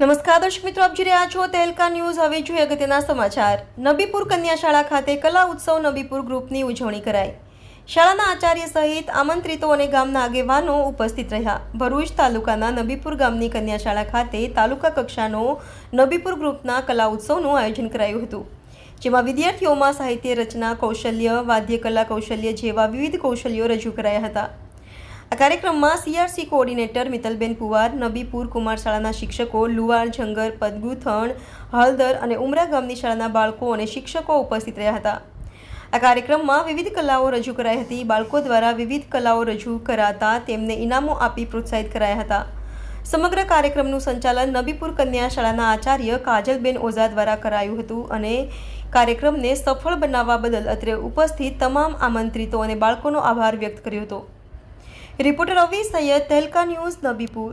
નમસ્કાર દર્શક મિત્રો, આપ જોઈ રહ્યા છો તેલકા ન્યૂઝ, હવે જોઈએ અગત્યના સમાચાર. નબીપુર કન્યા શાળા ખાતે કલા ઉત્સવ નબીપુર ગ્રુપની ઉજવણી કરાઈ. શાળાના આચાર્ય સહિત આમંત્રિતો અને ગામના આગેવાનો ઉપસ્થિત રહ્યા. ભરૂચ તાલુકાના નબીપુર ગામની કન્યા શાળા ખાતે તાલુકા કક્ષાનો નબીપુર ગ્રુપના કલા ઉત્સવનું આયોજન કરાયું હતું. જેમાં વિદ્યાર્થીઓમાં સાહિત્ય રચના, કૌશલ્ય, વાદ્યકલા કૌશલ્ય જેવા વિવિધ કૌશલ્યો રજૂ કરાયા હતા. આ કાર્યક્રમમાં સીઆરસી કોઓર્ડિનેટર મિતલબેન પુવાર નબીપુર કુમાર શાળાના શિક્ષકો લુવાર જંગર પદગુથણ હળદર અને ઉમરા ગામની શાળાના બાળકો અને શિક્ષકો ઉપસ્થિત રહ્યા હતા. આ કાર્યક્રમમાં વિવિધ કલાઓ રજૂ કરાઈ હતી. બાળકો દ્વારા વિવિધ કલાઓ રજૂ કરાતા તેમને ઇનામો આપી પ્રોત્સાહિત કરાયા હતા. સમગ્ર કાર્યક્રમનું સંચાલન નબીપુર કન્યા શાળાના આચાર્ય કાજલબેન ઓઝા દ્વારા કરાયું હતું અને કાર્યક્રમને સફળ બનાવવા બદલ અત્રે ઉપસ્થિત તમામ આમંત્રિતો અને બાળકોનો આભાર વ્યક્ત કર્યો હતો. Reporter Ravi Saiyed તેલકા news Nabipur.